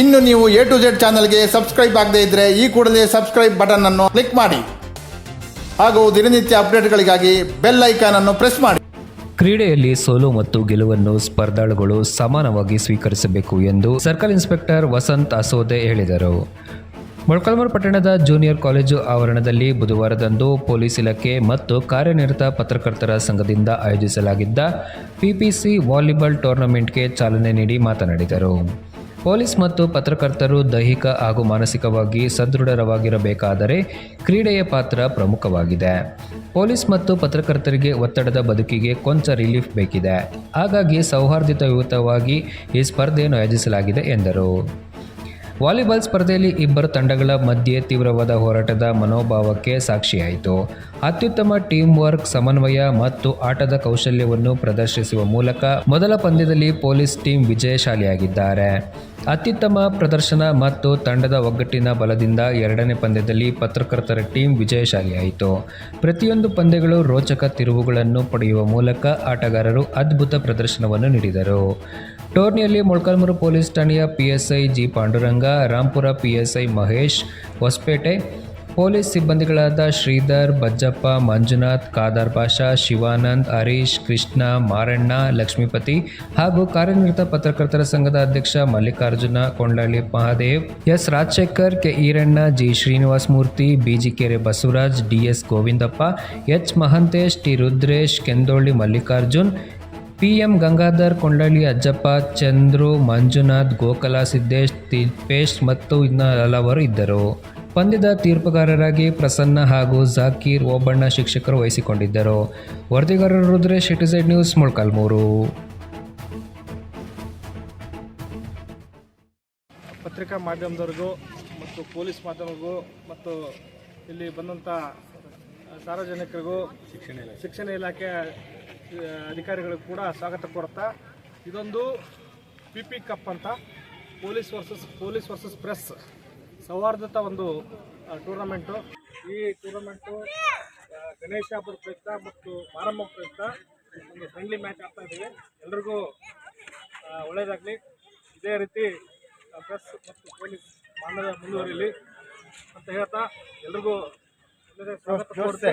ಇನ್ನು ನೀವು A to Z ಚಾನಲ್ಗೆ ಸಬ್ಸ್ಕ್ರೈಬ್ ಆಗದೇ ಇದ್ರೆ ಈ ಕೂಡಲೇ ಸಬ್ಸ್ಕ್ರೈಬ್ ಬಟನ್ ಅನ್ನು ಕ್ಲಿಕ್ ಮಾಡಿ. ಹಾಗೂ ದಿನನಿತ್ಯ ಅಪ್ಡೇಟ್ಗಳಿಗಾಗಿ ಬೆಲ್ ಐಕಾನ್ ಅನ್ನು ಪ್ರೆಸ್ ಮಾಡಿ. ಕ್ರೀಡೆಯಲ್ಲಿ ಸೋಲು ಮತ್ತು ಗೆಲುವನ್ನು ಸ್ಪರ್ಧಾಳುಗಳು ಸಮಾನವಾಗಿ ಸ್ವೀಕರಿಸಬೇಕು ಎಂದು ಸರ್ಕಲ್ ಇನ್ಸ್ಪೆಕ್ಟರ್ ವಸಂತ್ ಅಸೋದೆ ಹೇಳಿದರು. ಮೊಳಕಾಲ್ಮೂರು ಪಟ್ಟಣದ ಜೂನಿಯರ್ ಕಾಲೇಜು ಆವರಣದಲ್ಲಿ ಬುಧವಾರದಂದು ಪೊಲೀಸ್ ಇಲಾಖೆ ಮತ್ತು ಕಾರ್ಯನಿರತ ಪತ್ರಕರ್ತರ ಸಂಘದಿಂದ ಆಯೋಜಿಸಲಾಗಿದ್ದ ಪಿಪಿಸಿ ವಾಲಿಬಾಲ್ ಟೂರ್ನಮೆಂಟ್ಗೆ ಚಾಲನೆ ನೀಡಿ ಮಾತನಾಡಿದರು. ಪೊಲೀಸ್ ಮತ್ತು ಪತ್ರಕರ್ತರು ದೈಹಿಕ ಹಾಗೂ ಮಾನಸಿಕವಾಗಿ ಸದೃಢರವಾಗಿರಬೇಕಾದರೆ ಕ್ರೀಡೆಯ ಪಾತ್ರ ಪ್ರಮುಖವಾಗಿದೆ. ಪೊಲೀಸ್ ಮತ್ತು ಪತ್ರಕರ್ತರಿಗೆ ಒತ್ತಡದ ಬದುಕಿಗೆ ಕೊಂಚ ರಿಲೀಫ್ ಬೇಕಿದೆ. ಹಾಗಾಗಿ ಸೌಹಾರ್ದಯುತವಾಗಿ ಈ ಸ್ಪರ್ಧೆಯನ್ನು ಆಯೋಜಿಸಲಾಗಿದೆ ಎಂದರು. ವಾಲಿಬಾಲ್ ಸ್ಪರ್ಧೆಯಲ್ಲಿ ಇಬ್ಬರು ತಂಡಗಳ ಮಧ್ಯೆ ತೀವ್ರವಾದ ಹೋರಾಟದ ಮನೋಭಾವಕ್ಕೆ ಸಾಕ್ಷಿಯಾಯಿತು. ಅತ್ಯುತ್ತಮ ಟೀಮ್ ವರ್ಕ್, ಸಮನ್ವಯ ಮತ್ತು ಆಟದ ಕೌಶಲ್ಯವನ್ನು ಪ್ರದರ್ಶಿಸುವ ಮೂಲಕ ಮೊದಲ ಪಂದ್ಯದಲ್ಲಿ ಪೊಲೀಸ್ ಟೀಮ್ ವಿಜಯಶಾಲಿಯಾಗಿದ್ದಾರೆ. ಅತ್ಯುತ್ತಮ ಪ್ರದರ್ಶನ ಮತ್ತು ತಂಡದ ಒಗ್ಗಟ್ಟಿನ ಬಲದಿಂದ ಎರಡನೇ ಪಂದ್ಯದಲ್ಲಿ ಪತ್ರಕರ್ತರ ಟೀಮ್ ವಿಜಯಶಾಲಿಯಾಯಿತು. ಪ್ರತಿಯೊಂದು ಪಂದ್ಯಗಳು ರೋಚಕ ತಿರುವುಗಳನ್ನು ಪಡೆಯುವ ಮೂಲಕ ಆಟಗಾರರು ಅದ್ಭುತ ಪ್ರದರ್ಶನವನ್ನು ನೀಡಿದರು. ಟೂರ್ನಿಯಲ್ಲಿ ಮೊಳಕಾಲ್ಮೂರು ಪೊಲೀಸ್ ಠಾಣೆಯ PSI G Pandurang, Rampura PSI Mahesh, Hosapete police ಸಿಬ್ಬಂದಿಗಳಾದ Shridhar, Bajjappa, Manjunath Kadar Pasha, Shivanand, Harish, Krishna, Maranna, Lakshmipati ಹಾಗೂ ಕಾರ್ಯನಿರತ ಪತ್ರಕರ್ತರ ಸಂಘದ ಅಧ್ಯಕ್ಷ Mallikarjuna Kondalli Mahadev, S Rajashekar, K Eranna, G Srinivasa Murthy, Bijikere Basavaraj D S Govindappa, H Mahantesh, T Rudresh, Kendolli Mallikarjun P M Gangadhar Kondalli Ajjappa Chandru Manjunath Gokala Siddesh Thippesh ಮತ್ತು ಇನ್ನು ಹಲವರು ಇದ್ದರು. ಪಂದ್ಯದ ತೀರ್ಪುಗಾರರಾಗಿ ಪ್ರಸನ್ನ ಹಾಗೂ ಜಾಕೀರ್ ಓಬಣ್ಣ ಶಿಕ್ಷಕರು ವಹಿಸಿಕೊಂಡಿದ್ದರು. ವರದಿಗಾರರು Rudresh city side news Molakalmuru. ಪತ್ರಿಕಾ ಮಾಧ್ಯಮದವ್ರಿಗೂ ಮತ್ತು ಪೊಲೀಸ್ ಮಾಧ್ಯಮಗೂ ಮತ್ತು ಇಲ್ಲಿ ಬಂದಂಥ ಸಾರ್ವಜನಿಕರಿಗೂ ಶಿಕ್ಷಣ ಇಲಾಖೆ ಅಧಿಕಾರಿಗಳಿಗೂ ಕೂಡ ಸ್ವಾಗತ ಕೋರುತ್ತಾ ಇದೊಂದು ಪಿ ಪಿ ಕಪ್ ಅಂತ police versus police versus press ಸೌಹಾರ್ದತ ಒಂದು ಟೂರ್ನಮೆಂಟು ಈ ಟೂರ್ನಮೆಂಟು ಗಣೇಶ ಹಬ್ಬದ ಪ್ರಯುಕ್ತ ಮತ್ತು ಮಾರಮ್ಮ ಪ್ರಯುಕ್ತ ಒಂದು ಫ್ರೆಂಡ್ಲಿ ಮ್ಯಾಚ್ ಆಗ್ತಾ ಇದ್ದೀವಿ ಎಲ್ರಿಗೂ ಒಳ್ಳೆಯದಾಗಲಿ ಇದೇ ರೀತಿ ಪ್ರೆಸ್ ಮತ್ತು ಪೊಲೀಸ್ ಬಾಂಧವ್ಯ ಮುಂದುವರಿಲಿ ಅಂತ ಹೇಳ್ತಾ ಎಲ್ರಿಗೂ ಸ್ವಾಗತ ಕೋರ್ತೆ.